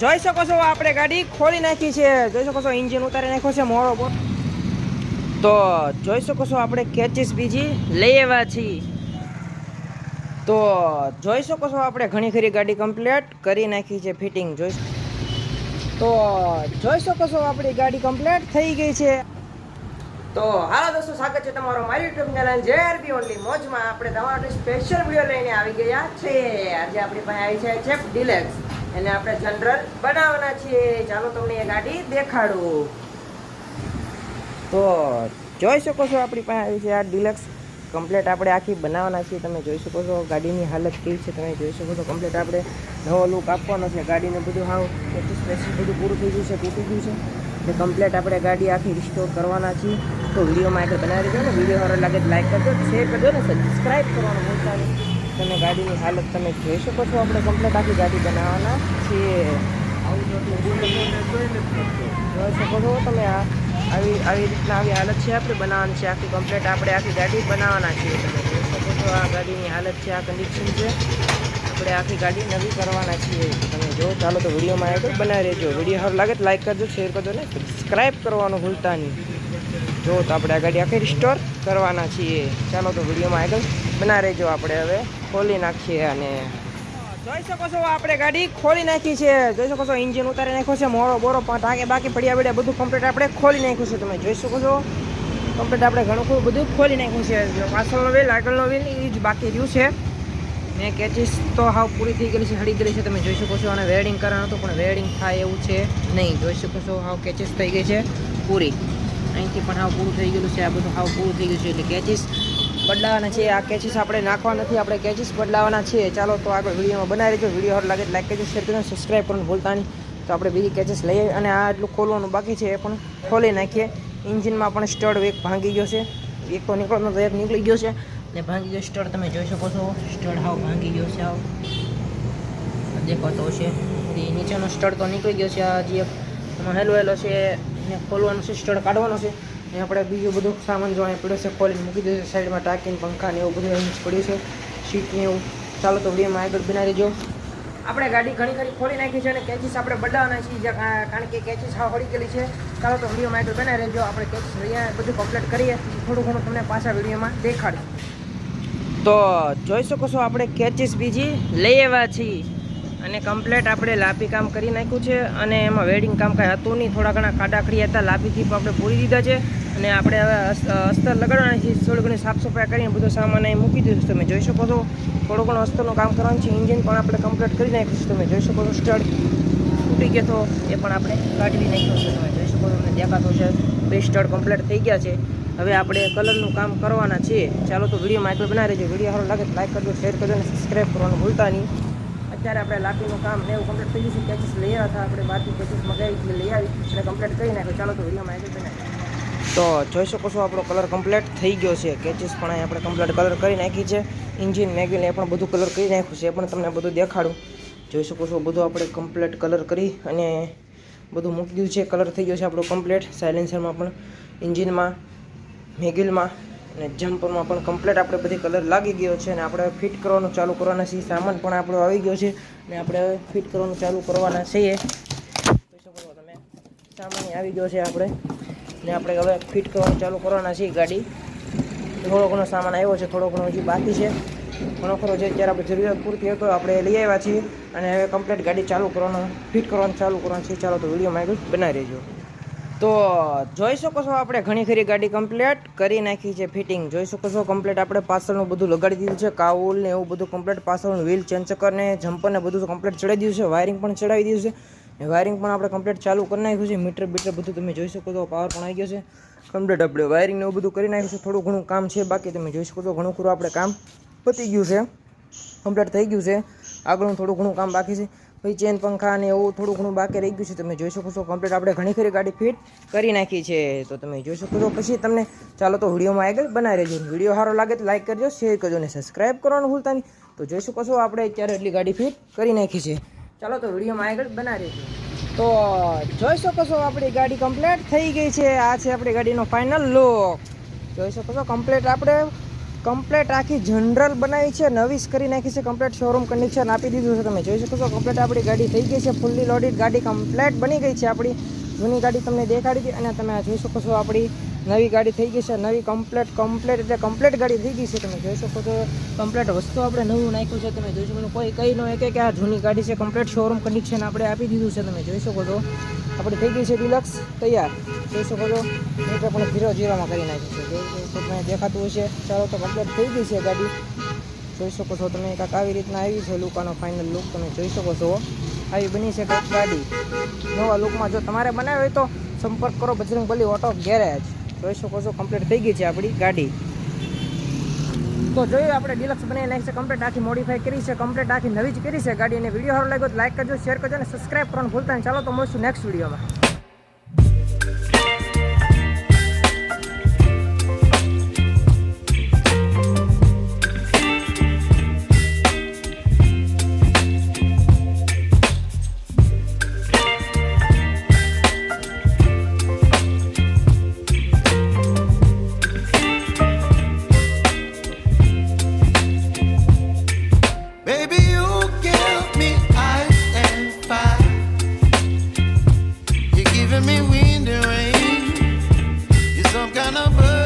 જોઈ શકો છો આપણે ગાડી ખોલી નાખી છે. જોઈ શકો છો ઇન્જિન ઉતારી નાખ્યો છે મોડો બોટ. તો જોઈ શકો છો આપણે કેચીસ બીજી. લઈ આવ્યા છીએ. તો જોઈ શકો છો આપણે ઘણી ખરી ગાડી કમ્પ્લીટ કરી નાખી છે ફિટિંગ જોઈ તો જોઈ શકો છો આપણી ગાડી કમ્પ્લીટ થઈ ગઈ છે. તો હાલો દોસ્તો, સ્વાગત છે તમારો મારી યુટ્યુબ ચેનલ જે આરબી ઓનલી મોજમાં આપણે તમારો સ્પેશિયલ વીડિયો લઈને આવી ગયા છે. આજે આપણી પાસે આવી છે ચેપ ડિલેક્સ એને આપણે જનરલ બનાવવાના છીએ. ચાલો તમને એ ગાડી દેખાડું. તો જોઈ શકો છો આપણી પાસે આવી છે આ ડિલક્સ. કમ્પ્લેટ આપણે આખી બનાવવાના છીએ. તમે જોઈ શકો છો ગાડીની હાલત કેવી છે. તમે જોઈ શકો છો કમ્પ્લેટ આપણે નવો લુક આપવાનો છે. ગાડીને બધું હાવ સ્પેશિયલ બધું પૂરું થઈ ગયું છે, તૂટી ગયું છે. એટલે કમ્પ્લેટ આપણે ગાડી આખી રિસ્ટોર કરવાના છીએ. તો વિડીયોમાં આગળ બનાવી દેજો ને. વીડિયો સારો લાગે લાઈક કરજો શેર કરજો ને. સબસ્ક્રાઈબ કરવાનું ભૂલતા નહીં. તમે ગાડીની હાલત તમે જોઈ શકો છો. આપણે કમ્પ્લેટ આખી ગાડી બનાવવાના છીએ. જોઈ શકો છો તમે આ, આવી આવી રીતના આવી હાલત છે આપણે બનાવવાની છે. આખી કમ્પ્લેટ આપણે આખી ગાડી બનાવવાના છીએ. તમે જોઈ શકો છો આ ગાડીની હાલત છે, આ કન્ડિશન છે. આપણે આખી ગાડી નવી કરવાના છીએ. તમે જો, ચાલો તો વિડીયોમાં આગળ બનાવી રહેજો. વીડિયો સારું લાગે તો લાઈક કરજો શેર કરજો ને સબસ્ક્રાઈબ કરવાનું ભૂલતા નહીં. જો તો આપણે આ ગાડી આખી રિસ્ટોર કરવાના છીએ. ચાલો તો વિડીયોમાં આગળ બના રહેજો આપણે હવે. ખોલી નાખીએ અને જોઈ શકો છો આપણે ગાડી ખોલી નાખી છે. જોઈ શકો છો ઇન્જિન ઉતારી નાખ્યો છે. મોડો બોરો ટાંકે બાકી પડ્યા પડ્યા બધું કમ્પ્લીટ આપણે ખોલી નાખ્યું છે. તમે જોઈ શકો છો. કમ્પ્લીટ આપણે ઘણું ખરું બધું ખોલી નાખ્યું છે. પાછળનો વેલ આગળનો વેલ એ જ બાકી રહ્યું છે. ને કેચીસ તો હાવ પૂરી થઈ ગયેલી છે, હળી ગયેલી છે. તમે જોઈ શકો છો અને વેડિંગ કરવાનું હતું, પણ વેડિંગ થાય એવું છે નહીં. જોઈ શકો છો હાવ કેચીસ થઈ ગઈ છે, પૂરી. અહીંથી પણ હાવ પૂરું થઈ ગયેલું છે. આ બધું હાવ પૂરું થઈ ગયું છે એટલે કેચીસ બદલાવાના છે. આ કેચીસ આપણે નાખવા નથી. આપણે કેચીસ બદલાવાના છે. ચાલો તો આગળ વિડીયોમાં બનાવી દેજો. વીડિયો સારું લાગે લાઈક કરજો, શેર કરજો સબસ્ક્રાઈબ કરવાનું ભૂલતા નહીં. તો આપણે બીજી કેચીસ લઈએ અને આ એટલું ખોલવાનું બાકી છે એ પણ ખોલી નાખીએ. ઇન્જિનમાં પણ સ્ટડ એક ભાંગી ગયો છે. એક તો નીકળવાનો એક નીકળી ગયો છે. ને ભાંગી ગયો સ્ટડ તમે જોઈ શકો છો. સ્ટડ હાવ ભાંગી ગયો છે હાવ. દેખાતો છે. નીચેનો સ્ટડ તો નીકળી ગયો છે. આ જે હેલો હેલો છે. ને ખોલવાનું છે સ્ટડ કાઢવાનો છે. ને આપણે બીજું બધું સામાન જો અહીંયા પડ્યો છે, ખોલીને મૂકી દેશે સાઈડમાં ટાંકીને પંખા ને એવું બધું અહીં પડ્યું છે. સીટ ને એવું. ચાલો તો વિડીયોમાં આગળ બનાવી દેજો આપણે ગાડી ઘણી ખરી ખોલી નાખી છે અને કેચીસ આપણે બદલાવાના છીએ કારણ કે કેચીસ હા હળી ગયેલી છે. ચાલો તો વિડીયોમાં આગળ બનાવી રહેજો. આપણે કેચીસ અહીંયા બધું કમ્પ્લીટ કરીએ. થોડું ઘણું તમને પાછા વિડીયોમાં દેખાડીશું. તો જોઈ શકો છો, આપણે કેચીસ બીજી લઈ આવ્યા છીએ. અને કમ્પ્લેટ આપણે લાપી કામ કરી નાખ્યું છે અને એમાં વેડિંગ કામ કાંઈ હતું નહીં. થોડા ઘણા ખડી હતા, લાપીથી પણ આપણે પૂરી દીધા છે. અને આપણે હવે અસ્તર લગાડવાના છીએ, થોડી ઘણી સાફ સફાઈ કરીને બધો સામાન અહીં મૂકી દીધું છે. તમે જોઈ શકો છો, થોડું ઘણું અસ્તરનું કામ કરવાનું છે. ઇન્જિન પણ આપણે કમ્પ્લીટ કરી નાખ્યું છે. તમે જોઈ શકો છો, સ્ટડ તૂટી ગયો તો એ પણ આપણે કાઢી નાખ્યો છે. તમે જોઈ શકો છો તમને દેખાતો છે, બે સ્ટડ કમ્પ્લીટ થઈ ગયા છે. હવે આપણે કલરનું કામ કરવાના છીએ. ચાલો તો વિડીયોમાં આગળ બનાવી રહેજો વીડિયો સારો લાગે લાઈક કરજો શેર કરજો અને સબસ્ક્રાઈબ કરવાનું ભૂલતા નહીં. અત્યારે આપણે લાકડીનું કામ ને એવું કમ્પ્લીટ થઈ ગયું છે. કેચીસ લઈ આવ્યા હતા. આપણે બહારથી કેચીસ મગાવી લઈ આવી અને કમ્પ્લીટ કરી નાખ્યો. ચાલો તો વિડીયોમાં આગળ બનાવી તો જોઈ શકો છો, આપણો કલર કમ્પ્લીટ થઈ ગયો છે. કેચીસ પણ અહીં આપણે કમ્પ્લીટ કલર કરી નાખી છે. ઇન્જિન મેગિન એ પણ બધું કલર કરી નાખ્યું છે. એ પણ તમને બધું દેખાડું. જોઈ શકો છો, બધું આપણે કમ્પ્લીટ કલર કરી અને બધું મૂકી દીધું છે. કલર થઈ ગયો છે આપણો કમ્પ્લીટ સાયલેન્સરમાં પણ ઇન્જિનમાં મેગિલમાં અને જમ્પરમાં પણ કમ્પ્લીટ આપણે બધી કલર લાગી ગયો છે અને આપણે ફિટ કરવાનું ચાલુ કરવાના છીએ. સામાન પણ આપણો આવી ગયો છે અને આપણે ફિટ કરવાનું ચાલુ કરવાના છીએ. જોઈ શકો તમે. સામાન આવી ગયો છે આપણે. ને આપણે હવે ફિટ કરવાનું ચાલુ કરવાના છીએ ગાડી. થોડો ઘણો સામાન આવ્યો છે, થોડો ઘણો હજી બાકી છે. ઘણો ખરો જે અત્યારે આપણે જરૂરિયાત પૂરતી હતો આપણે લઈ આવ્યા છીએ. અને હવે કમ્પ્લીટ ગાડી ચાલુ કરવાનું ફિટ કરવાનું ચાલુ કરવાનું છે. ચાલો તો વિડીયોમાં આગળ બનાવી રહેજો. તો જોઈ શકો છો આપણે ઘણી ખરી ગાડી કમ્પ્લીટ કરી નાખી છે ફિટિંગ જોઈ શકો છો કમ્પ્લીટ આપણે પાછળનું બધું લગાડી દીધું છે કાઉલ ને એવું બધું કમ્પ્લીટ પાછળનું વ્હીલ ચેન્ચકર ને જમ્પર ને બધું કમ્પ્લીટ ચડાવી દીધું છે વાયરિંગ પણ ચડાવી દીધું છે. વાયરિંગ પણ આપણે કમ્પ્લીટ ચાલુ કરી નાખ્યું છે મીટર બીટર બધું તમે જોઈ શકો છો પાવર પણ આવી ગયો છે. કમ્પ્લીટ આપણે વાયરિંગ ને એવું બધું કરી નાખ્યું છે, થોડું ઘણું કામ છે, બાકી તમે જોઈ શકો છો ઘણું ખરું આપણે કામ પતી ગયું છે. કમ્પ્લીટ થઈ ગયું છે. આગળનું થોડું ઘણું કામ બાકી છે. પછી ચેન પંખા ને એવું થોડું ઘણું બાકી રહી ગયું છે. તમે જોઈ શકો છો કમ્પ્લીટ આપણે ઘણી ખરી ગાડી ફિટ કરી નાખી છે. તો તમે જોઈ શકો છો. પછી તમને ચાલો તો વિડીયોમાં આગળ બનાવી રહેજો. વીડિયો સારો લાગે તો લાઈક કરજો શેર કરજો અને સબસ્ક્રાઈબ કરવાનું ભૂલતા નહીં. તો જોઈ શકો છો આપણે અત્યારે એટલી ગાડી ફિટ કરી નાખી છે. ચાલો તો વિડીયોમાં આગળ બનાવી રહેજો. તો જોઈ શકો છો આપણી ગાડી કમ્પ્લીટ થઈ ગઈ છે. આ છે આપણી ગાડીનો ફાઇનલ લુક જોઈ શકો છો કમ્પ્લીટ આપણે કમ્પ્લેટ આખી જનરલ બનાવી છે. નવીસ કરી નાખી છે. કમ્પ્લેટ શોરૂમ કન્ડિશન આપી દીધું છે. તમે જોઈ શકો છો કમ્પ્લેટ આપણી ગાડી થઈ ગઈ છે. ફૂલ્લી લોડેડ ગાડી કમ્પ્લેટ બની ગઈ છે આપણી. જૂની ગાડી તમને દેખાડી હતી અને તમે જોઈ શકો છો આપણી નવી ગાડી થઈ ગઈ છે, નવી કમ્પ્લેટ કમ્પ્લેટ એટલે કમ્પ્લેટ ગાડી થઈ ગઈ છે તમે જોઈ શકો છો. કમ્પ્લેટ વસ્તુ આપણે નવું નાખ્યું છે, તમે જોઈ શકો કોઈ કઈ ન કે આ જૂની ગાડી છે કમ્પ્લેટ શોરૂમ કન્ડિશન આપણે આપી દીધું છે, તમે જોઈ શકો છો. આપણે થઈ ગઈ છે ડિલક્સ તૈયાર. જોઈ શકો છો. એટલે પણ ઝીરો ઝીરોમાં કરી નાખ્યું છે. તમને તમે દેખાતું હશે. ચાલો તો કમ્પ્લેટ થઈ ગઈ છે ગાડી. જોઈ શકો છો તમે કાંક આવી રીતના આવી છે લુકાનો ફાઇનલ લુક તમે જોઈ શકો છો. આવી બની છે ગાડી. નવા લુકમાં જો તમારે બનાવી હોય તો સંપર્ક કરો. બજરંગ ઓટો ગેરેજ જોઈ શકો છો કમ્પ્લીટ થઈ ગઈ છે આપણી ગાડી. તો જોયું આપણે ડિલક્સ બનાવી નાખી છે કમ્પ્લીટ આખી મોડિફાઈ કરી છે કમ્પ્લીટ આખી નવી જ કરી છે ગાડી. અને વીડિયો સારો લાગ્યો લાઈક કરજો શેર કરજો અને સબસ્ક્રાઈબ કરવાનું ભૂલતા ચાલો તો મળશું નેક્સ્ટ વિડીયોમાં some kind of bird.